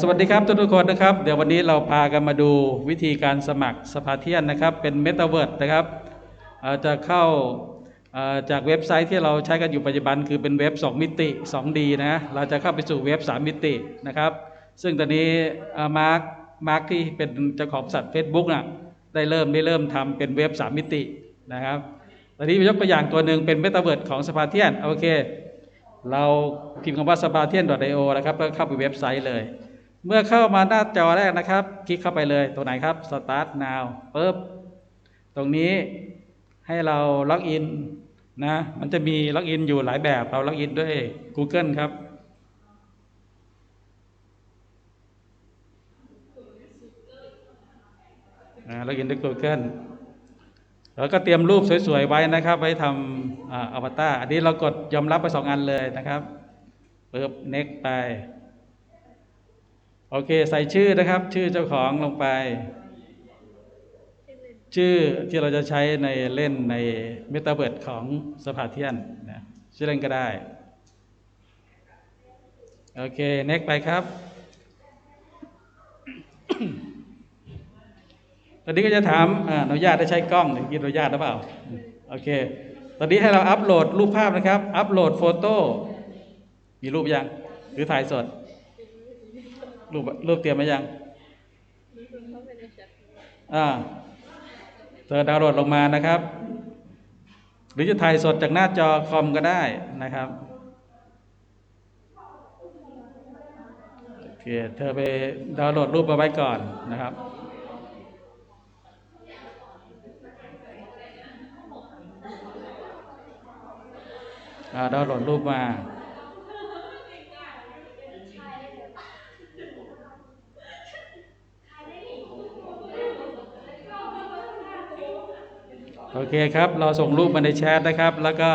สวัสดีครับทุกๆคนนะครับ เดี๋ยววันนี้เราพากันมาดูวิธีการสมัครสภาเทียนนะครับ เป็นเมตาเวิร์ดนะครับจะเข้าจากเว็บไซต์ที่เราใช้กันอยู่ปัจจุบัน คือเป็นเว็บ 2 มิติ 2D นะเราจะเข้าไปสู่เว็บ 3 มิตินะครับ ซึ่งตอนนี้มาร์คมาร์คที่เป็นเจ้าของบริษัท Facebook น่ะได้เริ่มได้เริ่มทำเป็นเว็บ 3 มิตินะครับตอนนี้ยกตัวอย่างตัวหนึ่งเป็นเมตาเวิร์ดของสภาเทียนโอเค เราพิมพ์คำว่า s p a t i a n i o นะครับแล้วเข้าไปเว็บไซต์เลย เมื่อเข้ามาหน้าจอแรกนะครับ คลิกเข้าไปเลยตรงไหนครับ start now ปุ๊บตรงนี้ให้เราล็อกอินนะมันจะมีล็อกอินอยู่หลายแบบเราล็อกอินด้วย Google ครับ ล็อกอินด้วย Google แล้วก็เตรียมรูปสวยๆไว้นะครับ ไว้ทำอวตารอันนี้เรากดยอมรับไปสองอันเลยนะครับปึ๊บ next ไป โอเค ใส่ชื่อนะครับ ชื่อเจ้าของลงไป ชื่อที่เราจะใช้ในเล่นในเมตาเบิร์ดของสภาเทียนนะชื่อเล่นก็ได้ โอเค next ไปครับตอนนี้ก็จะถามอาอนุญาตได้ใช้กล้องหรือกินอนุญาตหรือเปล่า โอเค ตอนนี้ให้เราอัปโหลดรูปภาพนะครับ อัปโหลดโฟโต้ มีรูปยัง หรือถ่ายสด รูปรูปเตรียมมายังอ่าเธอดาวน์โหลดลงมานะครับ หรือจะถ่ายสดจากหน้าจอคอมก็ได้นะครับโอเคเธอไปดาวน์โหลดรูปมาไว้ก่อนนะครับดาวน์โหลดรูปมา โอเคครับ เราส่งรูปมาในแชทนะครับ แล้วก็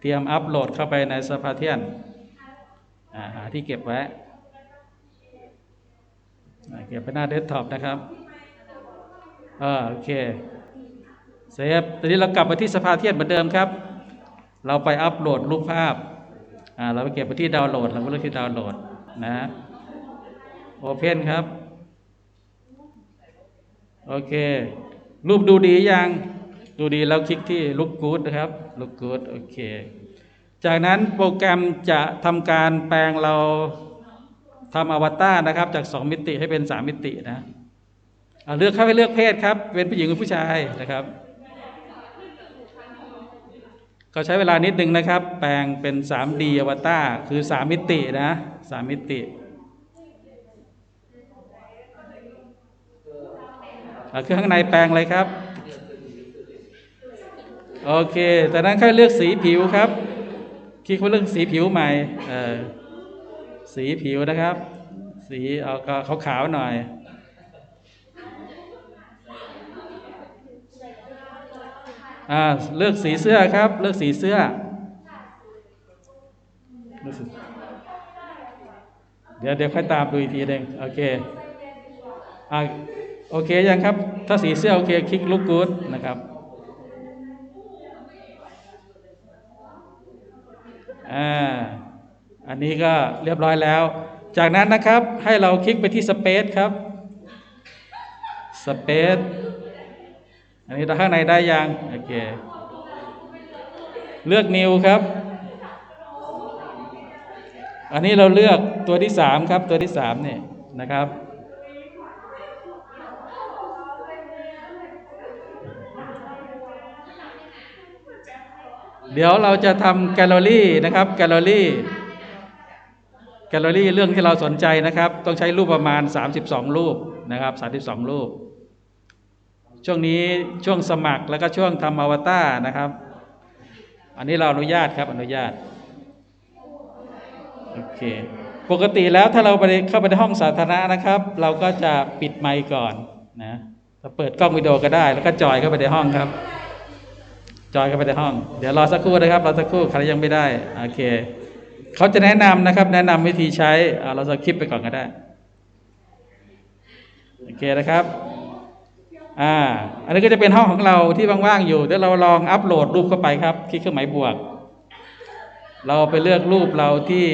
เตรียมอัปโหลดเข้าไปในสภาเทียนอ่าหาที่เก็บไว้เก็บไปหน้าเดสก์ท็อปนะครับอ่าโอเคเซฟตอนนี้เรากลับมาที่สภาเทียนเหมือนเดิมครับ เราไปอัปโหลดรูปภาพอ่าเราไปเก็บไปที่ดาวน์โหลด เราก็เลือกที่ดาวน์โหลดนะโอเพนครับ โอเค รูปดูดียัง ดูดีแล้วคลิกที่ look good นะครับ look good โอเค จากนั้นโปรแกรมจะทำการแปลงเราทำอวตารนะครับ จาก 2 มิติให้เป็น 3 มิตินะอ่าเลือกเข้าไปเลือกเพศครับ เป็นผู้หญิงหรือผู้ชายนะครับ ก็ใช้เวลานิดนึงนะครับ แปลงเป็น 3D อวตารคือ 3 มิตินะ 3 มิติเครื่องข้างในแปลงเลยครับ โอเคจากนั้นค่อยเลือกสีผิวครับคลิกไปเลือกสีผิวใหม่เออสีผิวนะครับ สีเอาก็ขาวๆหน่อยอ่าเลือกสีเสื้อครับ เลือกสีเสื้อเลือกสีเดี๋ยวเดี๋ยวค่อยตามดูอีกทีหนึ่งโอเคอ่าโอเคยังครับ ถ้าสีเสื้อโอเคคลิกลุกกูดนะครับ อ่าอันนี้ก็เรียบร้อยแล้ว จากนั้นนะครับให้เราคลิกไปที่สเปซครับสเปซอันนี้ข้างในได้ยัง โอเค เลือกนิวครับ อันนี้เราเลือกตัวที่สามครับ ตัวที่สามเนี่ยนะครับ เดี๋ยวเราจะทำแกลเลอรี่นะครับแกลเลอรี่แกลเลอรี่เรื่องที่เราสนใจนะครับ ต้องใช้รูปประมาณ 32 รูปนะครับ 32 รูป ช่วงนี้ช่วงสมัครแล้วก็ช่วงทำอวตารนะครับ อันนี้เราอนุญาตครับอนุญาตโอเคปกติแล้วถ้าเราไปเข้าไปในห้องสาธารณะนะครับ เราก็จะปิดไมค์ก่อนนะเราเปิดกล้องวิดีโอก็ได้ แล้วก็จอยเข้าไปในห้องครับ จอยเข้าไปในห้อง เดี๋ยวรอสักครู่นะครับรอสักครู่ใครยังไม่ได้โอเคเขาจะแนะนำนะครับ แนะนำวิธีใช้เราจะคลิปไปก่อนก็ได้โอเคนะครับอ่าอันนี้ก็จะเป็นห้องของเราที่ว่างๆอยู่เดี๋ยวเราลองอัปโหลดรูปเข้าไปครับคลิกเครื่องหมายบวก เราไปเลือกรูปเราที่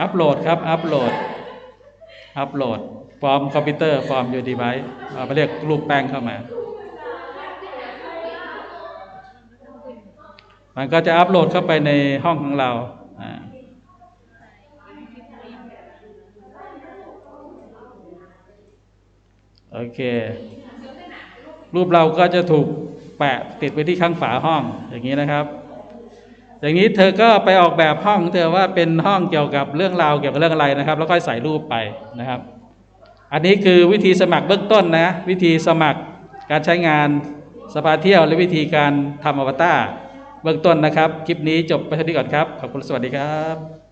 อัปโหลดครับอัปโหลดอัปโหลดฟอร์มคอมพิวเตอร์ฟอร์มยูดีไวเอาไปเรียกรูปแป้งเข้ามา มันก็จะอัปโหลดเข้าไปในห้องของเราโอเค รูปเราก็จะถูกแปะติดไว้ที่ข้างฝาห้องอย่างนี้นะครับ อย่างนี้เธอก็ไปออกแบบห้องเธอว่าเป็นห้องเกี่ยวกับเรื่องราวเกี่ยวกับเรื่องอะไรนะครับ แล้วค่อยใส่รูปไปนะครับ อันนี้คือวิธีสมัครเบื้องต้นนะ วิธีสมัครการใช้งานสภาเที่ยวและวิธีการทำอวตาร เบื้องต้นนะครับ คลิปนี้จบไปเท่านี้ก่อนครับ ขอบคุณสวัสดีครับ